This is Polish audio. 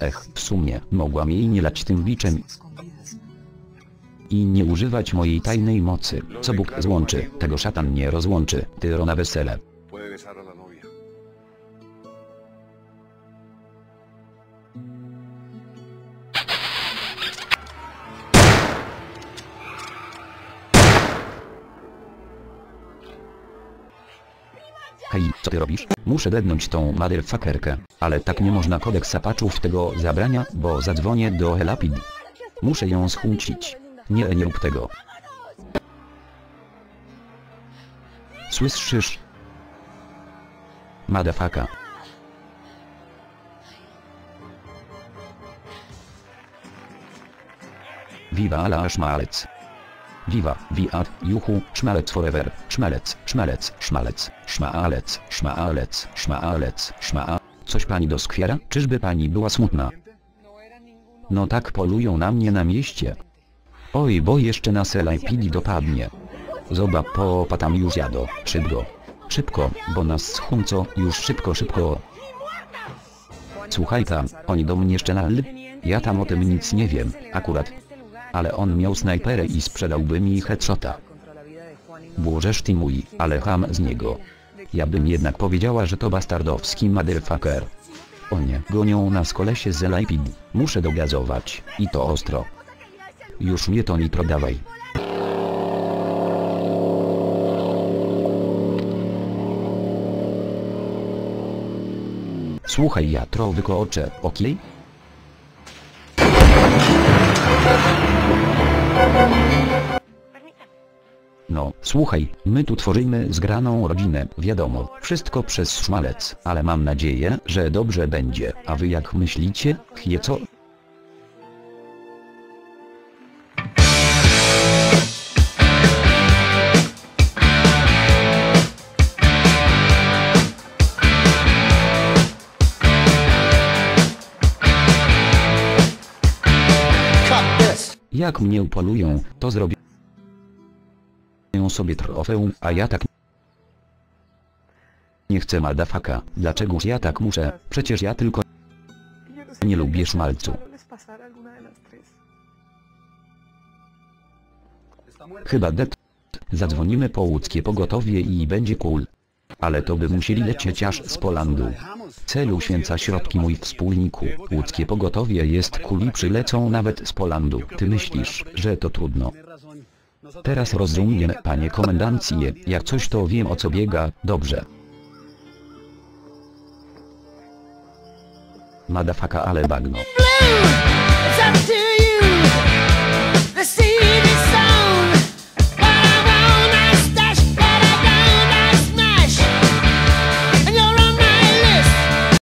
Ech, w sumie, mogłam jej nie lać tym biczem i nie używać mojej tajnej mocy. Co Bóg złączy, tego szatan nie rozłączy. Tyro na wesele. Hej, co ty robisz? Muszę dednąć tą motherfuckerkę. Ale tak nie można kodeks apaczów tego zabrania, bo zadzwonię do Helapid. Muszę ją schłócić. Nie, nie rób tego. Słyszysz? Madafaka. Viva la szmalec. Viva, wiat, juchu, szmalec forever, szmalec, szmalec, szmalec, szmalec, szmalec, szmalec, szma... Coś pani doskwiera? Czyżby pani była smutna? No tak polują na mnie na mieście. Oj, bo jeszcze nas LIPD dopadnie. Zoba po patam już jado, szybko. Szybko, bo nas schunco, już szybko, szybko. Słuchaj tam, oni do mnie szczelali. Ja tam o tym nic nie wiem, akurat. Ale on miał snajperę i sprzedałby mi headshota. Błożesz ty mój, ale ham z niego. Ja bym jednak powiedziała, że to bastardowski motherfucker. O nie, gonią nas kolesie z LIPD. Muszę dogazować, i to ostro. Już mnie to nitro dawaj. Słuchaj ja trowy kocze, okej? No, słuchaj, my tu tworzymy zgraną rodzinę, wiadomo, wszystko przez szmalec, ale mam nadzieję, że dobrze będzie, a wy jak myślicie, chje co? Jak mnie upolują, to zrobię sobie trofeum, a ja tak nie chcę madafaka. Dlaczegoż ja tak muszę? Przecież ja tylko nie lubię szmalcu. Chyba det. Zadzwonimy po łódzkie pogotowie i będzie cool. Ale to by musieli lecieć aż z Polandu. Celu święca środki mój wspólniku. Łódzkie pogotowie jest cool i przylecą nawet z Polandu. Ty myślisz, że to trudno. Teraz rozumiem, panie komendancję, jak coś to wiem o co biega, dobrze. Madafaka ale bagno.